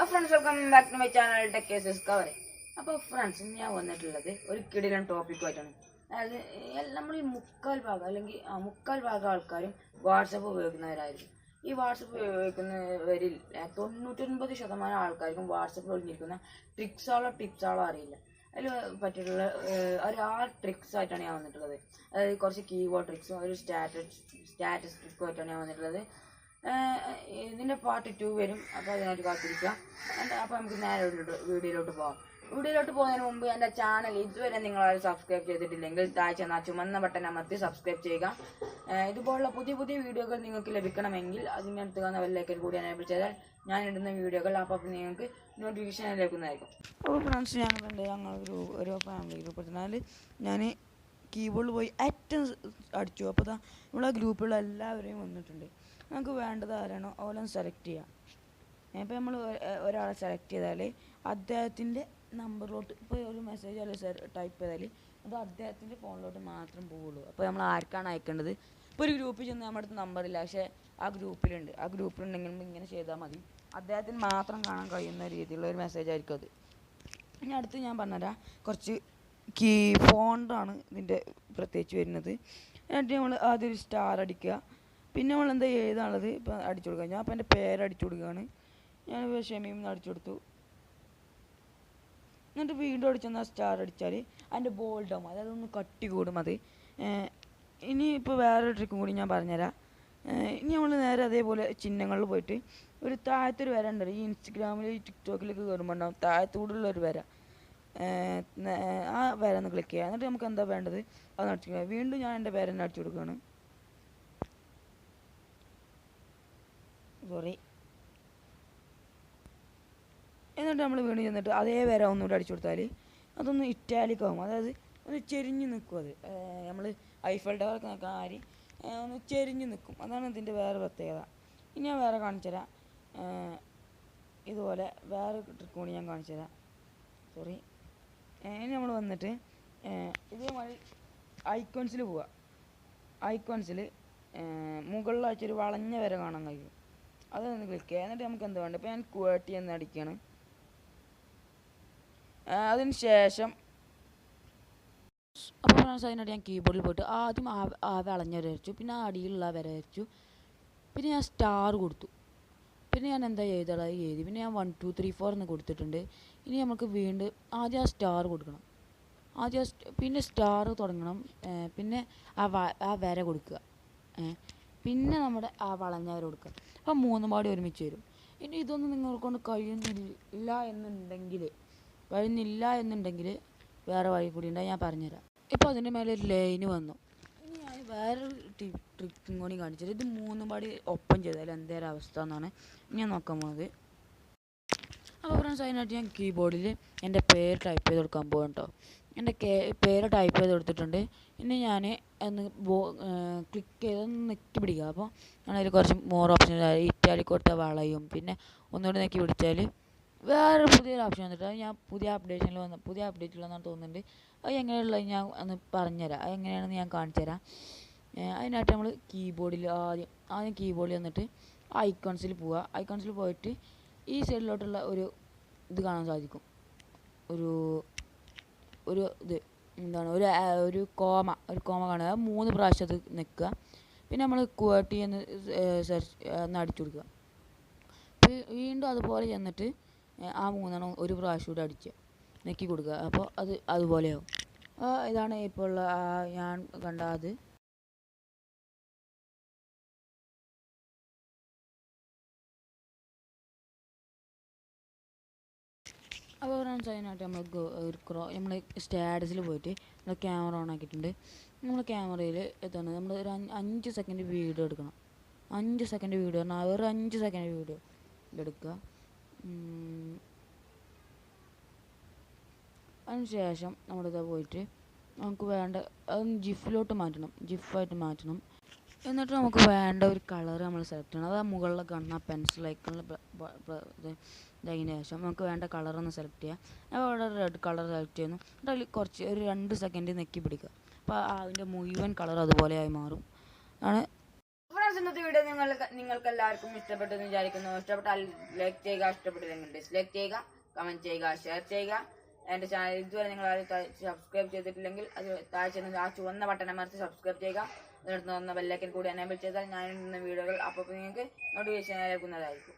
Hello friends welcome back to my channel tech cases cover അപ്പോൾ friends ഞാൻ വന്നിട്ടുള്ളത് ഒരു കിടിലൻ ടോപ്പിക്കുമായിട്ടാണ് അതായത് നമ്മൾ ഈ മുക്കാൽ ഭാഗം അല്ലെങ്കിൽ മുക്കാൽ ഭാഗം ആൾക്കാരും വാട്സപ്പ് ഉപയോഗിക്കുന്നവരായിരിക്കും. ഈ വാട്സപ്പ് ഉപയോഗിക്കുന്നവരിൽ തൊണ്ണൂറ്റൊൻപത് ശതമാനം ആൾക്കാർക്കും വാട്സപ്പിൽ ഒളിഞ്ഞിരിക്കുന്ന ട്രിക്സാളോ ടിപ്സാളോ അറിയില്ല. അതിൽ പറ്റിയിട്ടുള്ള ഒരു ആ ട്രിക്സ് ആയിട്ടാണ് ഞാൻ വന്നിട്ടുള്ളത്. അതായത് കുറച്ച് കീബോർഡ് ട്രിക്സും ഒരു സ്റ്റാറ്റസ് സ്റ്റാറ്റസ് ട്രിക്കും ആയിട്ടാണ് ഞാൻ വന്നിട്ടുള്ളത്. ഏഹ് ഇതിന്റെ പാർട്ട് ടു വരും. അപ്പോൾ അതിനായിട്ട് കാത്തിരിക്കുക അപ്പോൾ നമുക്ക് നേരെ വീഡിയോയിലോട്ട് പോകാം വീഡിയോയിലോട്ട് പോകുന്നതിന് മുമ്പ് എന്റെ ചാനൽ ഇതുവരെ നിങ്ങളാരും സബ്സ്ക്രൈബ് ചെയ്തിട്ടില്ലെങ്കിൽ താഴ്ച ചെന്ന ചുമന്ന ബട്ടൺ അമർത്തി സബ്സ്ക്രൈബ് ചെയ്യുക. ഇതുപോലുള്ള പുതിയ പുതിയ വീഡിയോകൾ നിങ്ങൾക്ക് ലഭിക്കണമെങ്കിൽ അതിനടുത്ത് കാണുന്ന വെല്ലേക്കൽ കൂടി എനേബിൾ ചെയ്താൽ ഞാൻ ഇടുന്ന വീഡിയോകൾ അപ്പോൾ നിങ്ങൾക്ക് നോട്ടിഫിക്കേഷൻ ലഭിക്കുന്നതായിരിക്കും അപ്പോൾ ഫ്രണ്ട്സ് ഞാൻ ഞങ്ങൾ ഒരു ഒരു ഫാമിലി ഗ്രൂപ്പ് എടുത്തതിനാൽ ഞാൻ കീബോർഡിൽ പോയി ഏറ്റവും അടിച്ചു. അപ്പോൾ ദാ നമ്മളെ ഗ്രൂപ്പിലുള്ള എല്ലാവരെയും വന്നിട്ടുണ്ട്. നമുക്ക് വേണ്ടത് ആരാണോ ഓലം സെലക്ട് ചെയ്യാം. ഇപ്പോൾ നമ്മൾ ഒരാളെ സെലക്ട് ചെയ്താൽ അദ്ദേഹത്തിന്റെ നമ്പറിലോട്ട് ഇപ്പോൾ ഒരു മെസ്സേജ് അല്ലെങ്കിൽ ടൈപ്പ് ചെയ്താൽ അത് അദ്ദേഹത്തിന്റെ ഫോണിലോട്ട് മാത്രം പോവുള്ളൂ. അപ്പോൾ നമ്മൾ ആർക്കാണ് അയക്കേണ്ടത്? ഇപ്പോൾ ഒരു ഗ്രൂപ്പിൽ ചെന്ന് നമ്മുടെ അടുത്ത് നമ്പറില്ല പക്ഷേ ആ ഗ്രൂപ്പിലുണ്ട് ആ ഗ്രൂപ്പിലുണ്ടെങ്കിൽ നമ്മൾ ഇങ്ങനെ ചെയ്താൽ മതി. അദ്ദേഹത്തിന് മാത്രം കാണാൻ കഴിയുന്ന രീതിയിലുള്ള ഒരു മെസ്സേജ് ആയിരിക്കും അത്. ഇനി അടുത്ത് ഞാൻ പറഞ്ഞുതരാം കുറച്ച് കീ ഫോണ്ടാണ് ഇതിന്റെ പ്രത്യേകിച്ച് വരുന്നത്. എന്നിട്ട് നമ്മൾ ആദ്യം ഒരു സ്റ്റാർ അടിക്കുക. പിന്നെ നമ്മൾ എന്താ എഴുതാനുള്ളത് ഇപ്പം അടിച്ചു കൊടുക്കുക ഞാൻ അപ്പം എന്റെ പേര് അടിച്ചു കൊടുക്കുകയാണ്. ഞാൻ ഷമീം അടിച്ചു കൊടുത്തു. എന്നിട്ട് വീണ്ടും അടിച്ചെന്നാൽ സ്റ്റാർ അടിച്ചാൽ അതിന്റെ ആവും. അതായത് ഒന്ന് കട്ടി കൂടും അത്. ഇനി ഇപ്പോൾ വേറെ ട്രിക്കും കൂടി ഞാൻ പറഞ്ഞുതരാം. ഇനി നമ്മൾ നേരെ അതേപോലെ ചിഹ്നങ്ങളിൽ പോയിട്ട് ഒരു താഴത്തൊരു വര ഉണ്ടല്ലോ. ഈ ഇൻസ്റ്റഗ്രാമിൽ ഈ ടിക്ടോക്കിലൊക്കെ കയറുമ്പോൾ ഉണ്ടാവും. താഴത്തൂടുള്ള ഒരു വര. ആ വര ഒന്ന് ക്ലിക്ക് ചെയ്യുക. എന്നിട്ട് നമുക്ക് എന്താ വേണ്ടത്? അത് അടിച്ചു വീണ്ടും ഞാൻ എന്റെ പേര് തന്നെ അടിച്ചു കൊടുക്കുകയാണ്. സോറി എന്നിട്ട് നമ്മൾ വീണ് ചെന്നിട്ട് അതേ വര ഒന്നുകൂടെ അടിച്ചു കൊടുത്താൽ അതൊന്ന് ഇറ്റാലിക് ആവും. അതായത് ഒന്ന് ചെരിഞ്ഞ് നിൽക്കും അത്. നമ്മൾ ഐഫൽ ടവർ ഒക്കെ നിൽക്കാൻ ആര് ഒന്ന് ചെരിഞ്ഞ് നിൽക്കും അതാണ് ഇതിന്റെ വേറെ പ്രത്യേകത. ഇനി ഞാൻ വേറെ കാണിച്ചു തരാം. ഇതുപോലെ വേറെ ട്രിക്ക് കൂടി ഞാൻ കാണിച്ചു തരാം. സോറി ഇനി നമ്മൾ വന്നിട്ട് ഇതേമാതിരി ഐക്കോൺസിൽ പോവുക ഐക്കോൺസിൽ മുകളിലായിട്ട് ഒരു വളഞ്ഞ വര കാണാൻ കഴിയും. അതൊന്ന് ക്ലിക്ക് ചെയ്യുക എന്നിട്ട് നമുക്ക് എന്താ വേണ്ടത് ഇപ്പോൾ ഞാൻ കുവേട്ടി എന്ന് അടിക്കുകയാണ് അതിന് ശേഷം അപ്പോൾ ഫ്രണ്ട്സ് അതിനായിട്ട് ഞാൻ കീബോർഡിൽ പോയിട്ട് ആദ്യം ആ ആ വളഞ്ഞ വര വരച്ചു. പിന്നെ ആ അടിയിലുള്ള വര വരച്ചു. പിന്നെ ഞാൻ സ്റ്റാർ കൊടുത്തു. പിന്നെ ഞാൻ എന്താ എഴുതാനുള്ളത് എഴുതി പിന്നെ ഞാൻ വൺ ടു ത്രീ ഫോർ എന്ന് കൊടുത്തിട്ടുണ്ട്. ഇനി നമുക്ക് വീണ്ടും ആദ്യം ആ സ്റ്റാർ കൊടുക്കണം. ആദ്യം പിന്നെ സ്റ്റാർ തുടങ്ങണം. പിന്നെ ആ ആ വര കൊടുക്കുക. പിന്നെ നമ്മുടെ ആ വളഞ്ഞ വര കൊടുക്കുക. അപ്പം മൂന്നും പാടി ഒരുമിച്ച് വരും. ഇനി ഇതൊന്നും നിങ്ങൾക്കൊണ്ട് കൊണ്ട് കഴിയുന്നില്ല എന്നുണ്ടെങ്കിൽ കഴിയുന്നില്ല എന്നുണ്ടെങ്കിൽ വേറെ വഴി കൂടി ഉണ്ടായി ഞാൻ പറഞ്ഞുതരാം. ഇപ്പോൾ അതിന്റെ മേലെ ഒരു ലൈന് വന്നു. ഇനി ഞാൻ വേറൊരു ട്രിക്കും കൂടി കാണിച്ചത്. ഇത് മൂന്നും പാടി ഒപ്പം ചെയ്താൽ എന്തേലും അവസ്ഥ എന്നാണ് ഞാൻ നോക്കാൻ പോകുന്നത് അപ്പോൾ ഫ്രണ്ട്സ് അതിനായിട്ട് ഞാൻ കീബോർഡിൽ എന്റെ പേര് ടൈപ്പ് ചെയ്ത് കൊടുക്കാൻ പോകും കേട്ടോ എന്റെ പേര് ടൈപ്പ് ചെയ്ത് കൊടുത്തിട്ടുണ്ട്. ഇനി ഞാൻ ഒന്ന് ക്ലിക്ക് ചെയ്ത് ഒന്ന് നെക്കി പിടിക്കുക. അപ്പോൾ അതിൽ കുറച്ച് മോർ ഓപ്ഷൻ ഇറ്റാലി കൊടുത്ത വളയും പിന്നെ ഒന്നുകൂടി നെക്കി പിടിച്ചാൽ വേറെ പുതിയൊരു ഓപ്ഷൻ വന്നിട്ട് ഞാൻ പുതിയ അപ്ഡേഷനിൽ വന്ന പുതിയ അപ്ഡേറ്റിൽ വന്നാണ് തോന്നുന്നുണ്ട്. അത് എങ്ങനെയുള്ളത് ഞാൻ ഒന്ന് പറഞ്ഞുതരാം. അത് എങ്ങനെയാണെന്ന് ഞാൻ കാണിച്ചു തരാം അതിനായിട്ട് നമ്മൾ കീബോർഡിൽ ആദ്യം ആദ്യം കീബോർഡിൽ വന്നിട്ട് ഐക്കോൺസിൽ പോവുക. ഐക്കോൺസിൽ പോയിട്ട് ഈ സൈഡിലോട്ടുള്ള ഒരു ഇത് കാണാൻ സാധിക്കും. ഒരു ഒരു ഇത് എന്താണ് ഒരു ഒരു കോമ ഒരു കോമ കാണുക. മൂന്ന് പ്രാവശ്യം അത് നിൽക്കുക. പിന്നെ നമ്മൾ കുവേട്ടി എന്ന് സെർച്ച് ഒന്ന് അടിച്ചു കൊടുക്കുക. വീണ്ടും അതുപോലെ ചെന്നിട്ട് ആ മൂന്നെണ്ണം ഒരു പ്രാവശ്യം കൂടി അടിച്ച് നെക്കി കൊടുക്കുക. അപ്പോൾ അത് അതുപോലെയാവും ഇതാണ് ഇപ്പോൾ ഉള്ള ഞാൻ കണ്ട അത്. അപ്പോൾ ഫ്രണ്ട്സ് അതിനായിട്ട് നമ്മൾ ക്രോ നമ്മൾ സ്റ്റാറ്റസിൽ പോയിട്ട് നമ്മൾ ക്യാമറ ഓൺ ആക്കിയിട്ടുണ്ട്. നമ്മൾ ക്യാമറയിൽ എത്താണ്. നമ്മൾ ഒരു അഞ്ച് സെക്കൻഡ് വീഡിയോ എടുക്കണം. അഞ്ച് സെക്കൻഡ് വീഡിയോ പറഞ്ഞാൽ ഒരു അഞ്ച് സെക്കൻഡ് വീഡിയോ എടുക്കുക. അതിനുശേഷം അതിന് ശേഷം നമ്മളിതാ പോയിട്ട് നമുക്ക് വേണ്ട അത് ജിഫിലോട്ട് മാറ്റണം. ജിഫായിട്ട് മാറ്റണം. എന്നിട്ട് നമുക്ക് വേണ്ട ഒരു കളർ നമ്മൾ സെലക്ട് ചെയ്യണം. അത് ആ മുകളിൽ കാണുന്ന ആ പെൻസിൽ ഐക്കണിൽ ഇതായതിന് ശേഷം നമുക്ക് വേണ്ട കളർ ഒന്ന് സെലക്ട് ചെയ്യാം. ഞാൻ അവിടെ റെഡ് കളർ സെലക്ട് ചെയ്യുന്നു. എന്നിട്ട് അതിൽ കുറച്ച് ഒരു രണ്ട് സെക്കൻഡ് നെക്കി പിടിക്കുക. അപ്പോൾ അതിന്റെ മുഴുവൻ കളർ അതുപോലെ ആയി മാറും. ആണ്. ഇന്നത്തെ വീഡിയോ നിങ്ങൾ നിങ്ങൾക്ക് എല്ലാവർക്കും ഇഷ്ടപ്പെട്ടു എന്ന് വിചാരിക്കുന്നു. ഇഷ്ടപ്പെട്ടാൽ ലൈക്ക് ചെയ്യുക ഇഷ്ടപ്പെട്ടില്ലെങ്കിൽ ഡിസ്ലൈക്ക് ചെയ്യുക കമന്റ് ചെയ്യുക ഷെയർ ചെയ്യുക. എന്റെ ചാനൽ ഇതുവരെ നിങ്ങൾ സബ്സ്ക്രൈബ് ചെയ്തിട്ടില്ലെങ്കിൽ അത് താഴെ ആ ചുവന്ന ബട്ടൺ അമർത്തി സബ്സ്ക്രൈബ് ചെയ്യുക. നേടുന്ന ബെല്ലൈക്കൻ കൂടി എനേബിൾ ചെയ്താൽ ഞാൻ ഇടുന്ന വീഡിയോകൾ അപ്പോൾ നിങ്ങൾക്ക് നോട്ടിഫിക്കേഷൻ ലഭിക്കുന്നതായിരിക്കും.